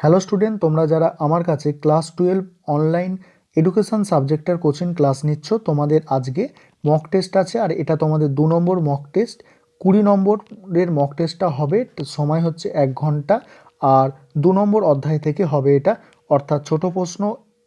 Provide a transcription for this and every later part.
Hello student তোমরা যারা আমার কাছে ক্লাস টুয়েলভ অনলাইন এডুকেশন সাবজেক্টের কোচিং ক্লাস নিচ্ছ, তোমাদের আজকে মক টেস্ট আছে আর এটা তোমাদের দু নম্বর মক টেস্ট কুড়ি নম্বরের মক টেস্টটা হবে, সময় হচ্ছে এক ঘণ্টা, আর দু নম্বর অধ্যায় থেকে হবে এটা। অর্থাৎ ছোট প্রশ্ন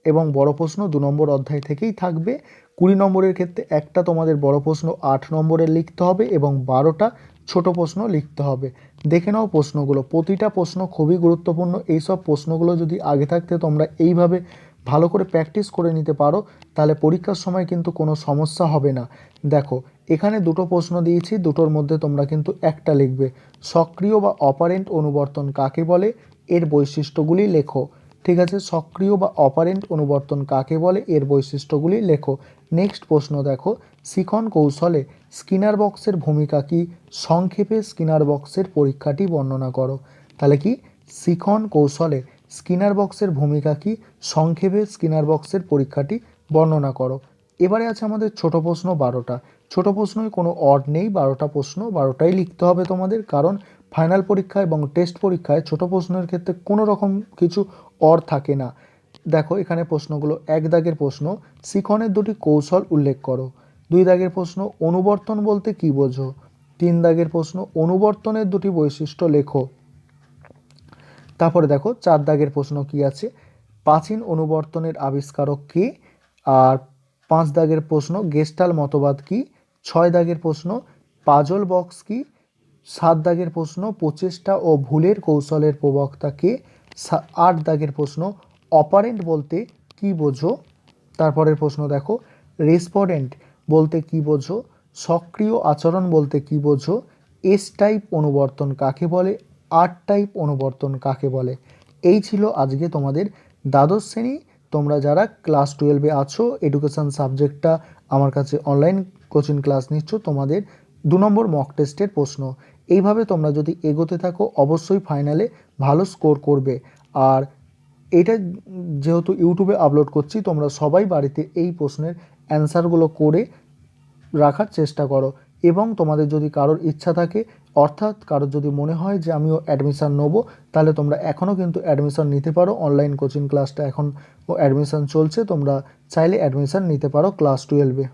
এবং বড় প্রশ্ন দু নম্বর অধ্যায় থেকেই থাকবে। কুড়ি নম্বরের ক্ষেত্রে একটা তোমাদের বড় প্রশ্ন আট নম্বরের লিখতে হবে এবং বারোটা ছোট প্রশ্ন লিখতে হবে। দেখে নাও প্রশ্নগুলো। প্রতিটা প্রশ্ন খুবই গুরুত্বপূর্ণ। এই সব প্রশ্নগুলো যদি আগে থাকতে তোমরা এইভাবে ভালো করে প্র্যাকটিস করে নিতে পারো, তাহলে পরীক্ষার সময় কিন্তু কোনো সমস্যা হবে না। দেখো, এখানে দুটো প্রশ্ন দিয়েছি, দুটোর মধ্যে তোমরা কিন্তু একটা লিখবে। সক্রিয় বা অপারেন্ট অনুবর্তন কাকে বলে? এর বৈশিষ্ট্যগুলি লেখো। ঠিক আছে? সক্রিয় বা অপারেন্ট অনুবর্তন কাকে বলে? এর বৈশিষ্ট্যগুলি লেখো। নেক্সট প্রশ্ন দেখো। শিখন কৌশলে স্কিনার বক্সের ভূমিকা কি? সংক্ষেপে স্কিনার বক্সের পরীক্ষাটি বর্ণনা করো। তাহলে কি? শিখন কৌশলে স্কিনার বক্সের ভূমিকা কি? সংক্ষেপে স্কিনার বক্সের পরীক্ষাটি বর্ণনা করো। এবারে আছে আমাদের ছোট প্রশ্ন বারোটা। ছোট প্রশ্নই কোনো অড নেই, বারোটা প্রশ্ন বারোটাই লিখতে হবে তোমাদের, কারণ ফাইনাল পরীক্ষা এবং টেস্ট পরীক্ষায় ছোট প্রশ্নের ক্ষেত্রে কোনো রকম কিছু অর থাকে না। দেখো, এখানে প্রশ্নগুলো, এক দাগের প্রশ্ন শিখনের দুটি কৌশল উল্লেখ করো। দুই দাগের প্রশ্ন, অনুবর্তন বলতে কী বোঝো? তিন দাগের প্রশ্ন, অনুবর্তনের দুটি বৈশিষ্ট্য লেখো। তারপরে দেখো, চার দাগের প্রশ্ন কি আছে? প্রাচীন অনুবর্তনের আবিষ্কারক কে? আর পাঁচ দাগের প্রশ্ন, গেস্টাল মতবাদ কি? ছয় দাগের প্রশ্ন, পাজল বক্স কি? সাত দাগের প্রশ্ন, প্রচেষ্টা ও ভুলের কৌশলের প্রবক্তা কে সা- আট দাগের প্রশ্ন, অপারেন্ট বলতে কি বোঝো? তারপরের প্রশ্ন দেখো, রেসপন্ডেন্ট বলতে কি বোঝো? সক্রিয় আচরণ বলতে কি বোঝো? এস টাইপ অনুবর্তন কাকে বলে? আর টাইপ অনুবর্তন কাকে বলে? এই ছিল আজকে তোমাদের দ্বাদশ শ্রেণি। তোমরা যারা ক্লাস টুয়েলভে আছো, এডুকেশন সাবজেক্টটা আমার কাছে অনলাইন কোচিং ক্লাস নিচ্ছ, তোমাদের দু নম্বর মক টেস্টের প্রশ্ন। এইভাবে তোমরা যদি এগোতে থাকো, অবশ্যই ফাইনালে ভালো স্কোর করবে। আর এটা যেহেতু ইউটিউবে আপলোড করছি, তোমরা সবাই বাড়িতে এই প্রশ্নের অ্যান্সারগুলো করে রাখার চেষ্টা করো। এবং তোমাদের যদি কারোর ইচ্ছা থাকে, অর্থাৎ কারোর যদি মনে হয় যে আমিও অ্যাডমিশান নেব, তাহলে তোমরা এখনও কিন্তু অ্যাডমিশান নিতে পারো। অনলাইন কোচিং ক্লাসটা এখন অ্যাডমিশান চলছে, তোমরা চাইলে অ্যাডমিশান নিতে পারো ক্লাস টুয়েলভে